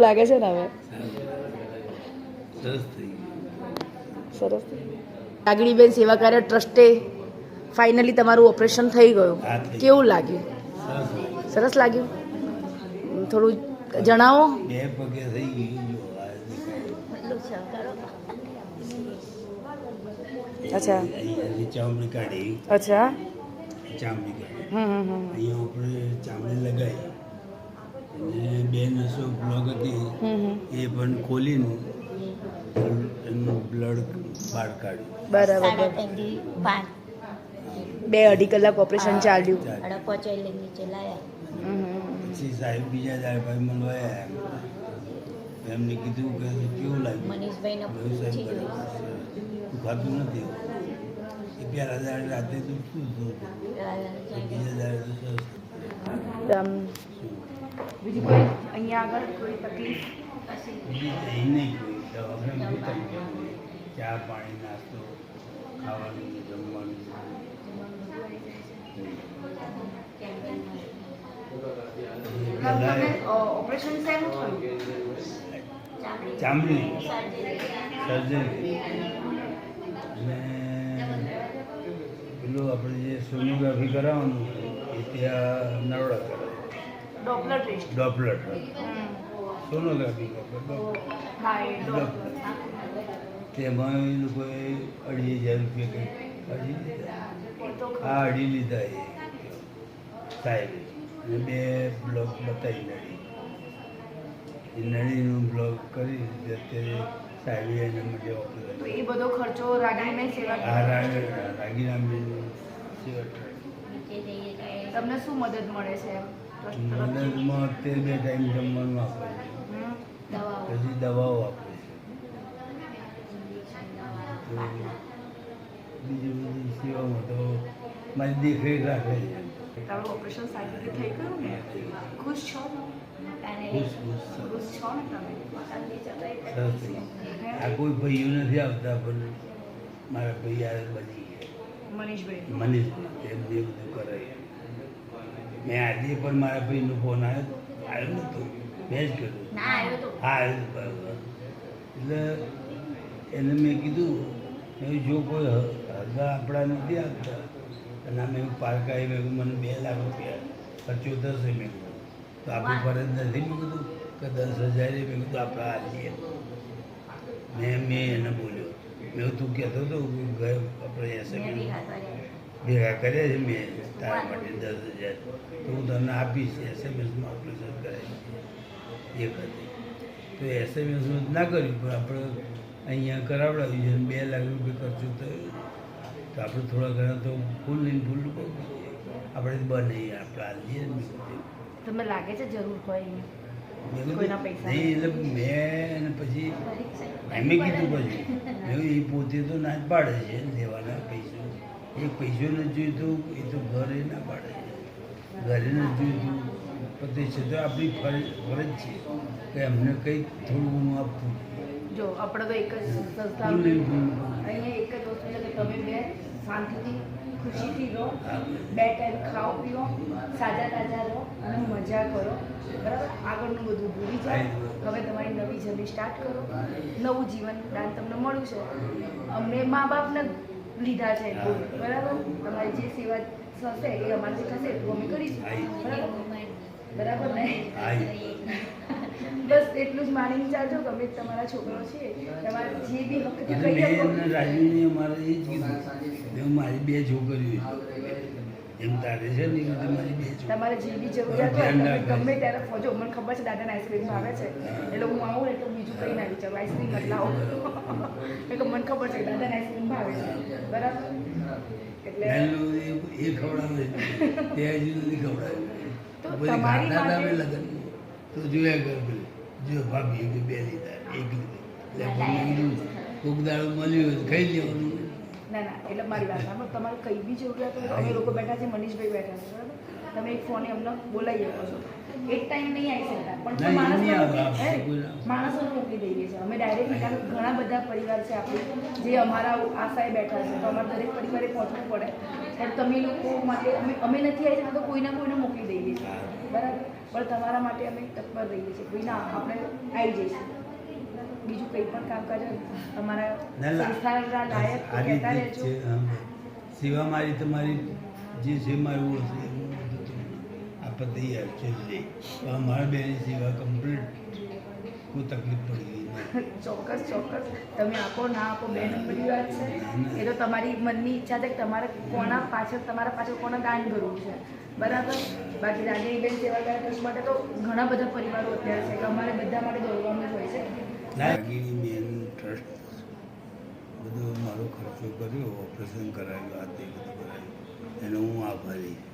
લાગે છે ને હવે? સરસ ગયું. સેવા કાર્ય ટ્રસ્ટે ફાઇનલી તમારું ઓપરેશન થઈ ગયું. કેવું લાગ્યું? સરસ લાગ્યું. થોડું જણાવો. અચ્છા. ચામડી કાઢી. અચ્છા. ચામડી કાઢી. હમ હમ હમ. અહીંયા આપણે ચામડી લગાવી. અને બે નસો બ્લોક હતી એ પણ ખોલીને એનું બ્લડ બહાર કાઢ્યું. બરાબર બે અઢી કલાક ઓપરેશન ચાલ્યું. પછી સાહેબ બીજા સાહેબભાઈ ભાઈ મળવા આવ્યા એમને કીધું કે કેવું લાગ્યું? મનીષભાઈને મેં કીધું, પૂછી સાહેબ જોયું. તું ખાતું નથી? અગિયાર હજાર રાતે તું શું બીજા હજાર? બીજી કોઈ અહીંયા આગળ કોઈ તકલીફ? બીજી નહીં કોઈ. ચા પાણી નાસ્તો ખાવાનું જમવાનું. ઓપરેશન થયું? ચામડી. સર્જરી અને પેલું આપણે જે સોનોગ્રાફી કરાવવાનું એ ત્યાં નરોડા કરાવે ડોપલર ટેસ્ટ ડોપલર સોનોગ્રાફી હા ડોપલર તેમાં એ લોકોએ અઢી હજાર રૂપિયા કંઈક અઢી લીધા. હા અઢી લીધા એ. સાહેબે અને બે બ્લોક બતાવી નળી એ નળીનું બ્લોક કરી અત્યારે સાહેબે એને માટે તો ઓપરેશન એ બધો ખર્ચો રાગીણીને સેવા આ રાગીના સેવા તમને શું મદદ મળે છે મદદમાં અત્યારે બે ટાઈમ જમવાનું આપે પછી દવાઓ આપે છે. તો બીજી સેવામાં તો મારી દેખરેખ રાખે છે. તારું ઓપરેશન સારી રીતે થઈ ગયું ને? ખુશ છો? ખુશ છો ને તમે. આ કોઈ ભાઈઓ નથી આવતા પણ મારા ભાઈ આ બની મનીષભાઈ. મનીષ એમને બધું કરાય મેં આજે પણ મારા ભાઈનો ફોન આવ્યો આવ્યો નતો મેં જ કર્યો હા આવ્યો હતો બરાબર. એટલે એને મેં કીધું મેં જો કોઈ હરદા આપણા નથી આપતા અને અમે પારકા આવી મેં મને બે લાખ રૂપિયા ખર્ચો થશે મેં તો આપણી ફરજ નથી મેં કીધું કે દસ હજાર મેં કીધું આપણા આજે મેં મેં એને બોલ્યો. મેં તું કહેતો હતો ગયો આપણે એસે મેં બી હાથ વાળ્યા. ભેગા કર્યા છે મેં તારા માટે દસ હજાર. તો હું તને આપીશ એસએમએસમાં ઓપરેશન કરાવી એક હતી તો એસએમએસમાં ના કર્યું પણ આપણે અહીંયા કરાવડાવ્યું છે બે લાખ રૂપિયા ખર્ચો થયો તો આપણે થોડા ઘણા તો ફૂલ નહીં ફૂલ આપણે બને આપણે હાલીએ તમને લાગે છે જરૂર હોય એટલે મેં પછી એમે કીધું પછી એ પોતે તો ના જ પાડે છે લેવાના પૈસો. એ પૈસો નથી જોઈતું એ તો ઘરે ના પાડે. ઘરે નથી જોઈતું. પતિ છે તો આપણી ફરજ ફરજ છે કે એમને કંઈક થોડું ઘણું આપવું. જો આપણે તો એક જ સંસ્થા અહીંયા એક જ વસ્તુ છે કે તમે બે શાંતિથી ખુશીથી રહો બે ટાઈમ ખાઓ પીઓ સાજા તાજા રહો અને મજા કરો. બરાબર? આગળનું બધું ભૂલી જાઓ. હવે તમારી નવી જર્ની સ્ટાર્ટ કરો. નવું જીવન દાન તમને મળ્યું છે. અમને મા બાપને લીધા છે બરાબર? તમારી જે સેવા થશે એ અમારી થશે એટલું અમે કરીશું. બરાબર? બરાબર ને? બસ એટલું જ માની ચાલજો ગમે તમારા છોકરો છે તમારે જે બી હક છે કહી શકો. રાજુને અમારે એ જ કીધું. મારી બે છોકરીઓ એમ તારે છે ને એ રીતે મારી બે તમારે જે બી જરૂરિયાત હોય તમે ગમે ત્યારે ફોજો. મને ખબર છે દાદાને આઈસ્ક્રીમ ભાવે છે. એટલે હું આવું એટલે બીજું કંઈ ના વિચારું. આઈસ્ક્રીમ જ લાવો એટલે મને ખબર છે દાદાને આઈસ્ક્રીમ ભાવે છે. બરાબર? એટલે એ ખવડાવે તે હજુ નથી તમારી અમે લગ્ન. તો જોયા કર પેલું. જો ભાભી બે લીધા એક લીધું. એટલે કોક દાડો મળ્યું ખાઈ લેવાનું. ના ના એટલે મારી વાત સાંભળો તમારે કઈ બી જરૂરિયાત હોય અમે લોકો બેઠા છે મનીષભાઈ બેઠા છે બરાબર? તમે એક ફોને અમને બોલાવી શકો છો. એક ટાઈમ નહીં આવી શકતા પણ માણસ. માણસોને મોકલી દઈએ છીએ. અમે ડાયરેક્ટ ઘણા બધા પરિવાર છે આપણે જે અમારા આશાએ બેઠા છે તો અમારે દરેક પરિવારે પહોંચવું પડે. પણ તમે લોકો માટે અમે અમે નથી આવી શકતા તો કોઈના કોઈને મોકલી દઈએ છીએ. બરાબર? પણ તમારા માટે અમે તત્પર રહીએ છીએ. કોઈ ના આપણે આવી જઈશું. બીજું કંઈ પણ કામ કરે ના. સંસ્થાના લાયક કહેતા જ રહેજો. સેવા મારી તમારી જે છે મારું હશે આપણે તૈયાર છે. અમારા બેની સેવા કમ્પ્લીટ કોઈ તકલીફ પડી ગઈ ચોક્કસ ચોક્કસ. તમે આપો ના આપો બે નંબરની વાત છે. એ તો તમારી મનની ઈચ્છા છે કે તમારે કોના પાછળ તમારા પાછળ કોના દાન કરવું છે. બરાબર? બાકી રાગીણીબેન સેવાગાર ટ્રસ્ટ માટે તો ઘણા બધા પરિવારો અત્યારે છે કે અમારે બધા માટે દોડવાનું જ હોય છે. નાગીની મેન ટ્રસ્ટ બધો મારો ખર્ચો કર્યો ઓપરેશન કરાવ્યું, આ તે બધું કરાવ્યું. એનો હું આભારી છું.